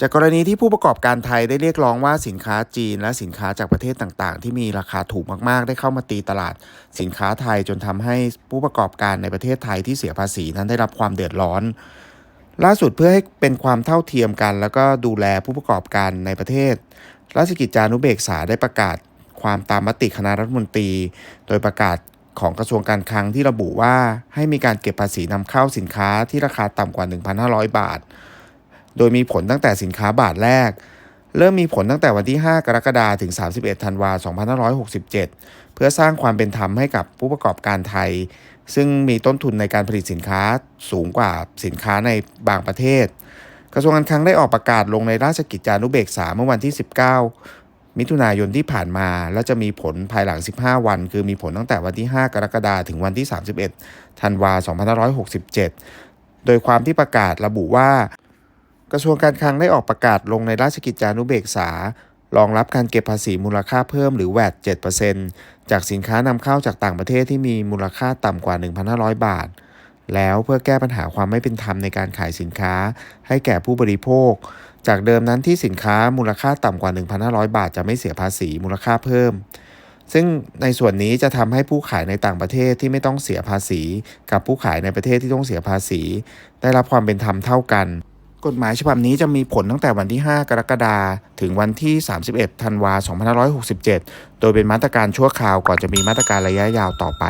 จากกรณีที่ผู้ประกอบการไทยได้เรียกร้องว่าสินค้าจีน และสินค้าจากประเทศต่างๆ ที่มีราคาถูกมากๆ ได้เข้ามาตีตลาด สินค้าไทยจนทำให้ผู้ประกอบการในประเทศไทยที่เสียภาษีนั้นได้รับความเดือดร้อน ล่าสุดเพื่อให้เป็นความเท่าเทียมกัน แล้วก็ดูแลผู้ประกอบการในประเทศราชกิจจานุเบกษาได้ประกาศความตามมติคณะรัฐมนตรี โดยประกาศของกระทรวงการคลังที่ระบุว่าให้มีการเก็บภาษีนำเข้าสินค้าที่ราคาต่ำกว่า 1,500 บาท โดยมีผลตั้งแต่สินค้าบาทแรก เริ่มมีผลตั้งแต่วันที่ 5 กรกฎาคมถึง 31 ธันวาคม 2567 เพื่อสร้างความเป็นธรรมให้กับผู้ประกอบการไทย ซึ่งมีต้นทุนในการผลิตสินค้าสูงกว่าสินค้าในบางประเทศ กระทรวงการคลังได้ออกประกาศลงในราชกิจจานุเบกษาเมื่อวันที่ 19มิถุนายนที่ผ่านมา และจะมีผลภายหลัง 15 วัน คือมีผลตั้งแต่วันที่ 5 กรกฎาคมถึงวันที่ 31 ธันวาคม 2567 โดยความที่ประกาศระบุว่า กระทรวงการคลังได้ออกประกาศลงในราชกิจจานุเบกษารองรับการเก็บภาษีมูลค่าเพิ่มหรือ VAT 7%จากสินค้านำเข้าจากต่างประเทศที่มีมูลค่าต่ำกว่า 1,500 บาท แล้วเพื่อแก้ปัญหาความไม่เป็นธรรมในการขายสินค้า ให้แก่ผู้บริโภค จากเดิมนั้นที่สินค้ามูลค่าต่ำกว่า 1,500 บาท จะไม่เสียภาษีมูลค่าเพิ่ม ซึ่งในส่วนนี้จะทำให้ผู้ขายในต่างประเทศที่ไม่ต้องเสียภาษี กับผู้ขายในประเทศที่ต้องเสียภาษี ได้รับความเป็นธรรมเท่ากัน กฎหมายฉบับนี้จะมีผลตั้งแต่วันที่ 5 กรกฎาคมถึงวันที่ 31 ธันวาคม 2567 โดยเป็นมาตรการชั่วคราวก่อนจะมีมาตรการระยะยาวต่อไป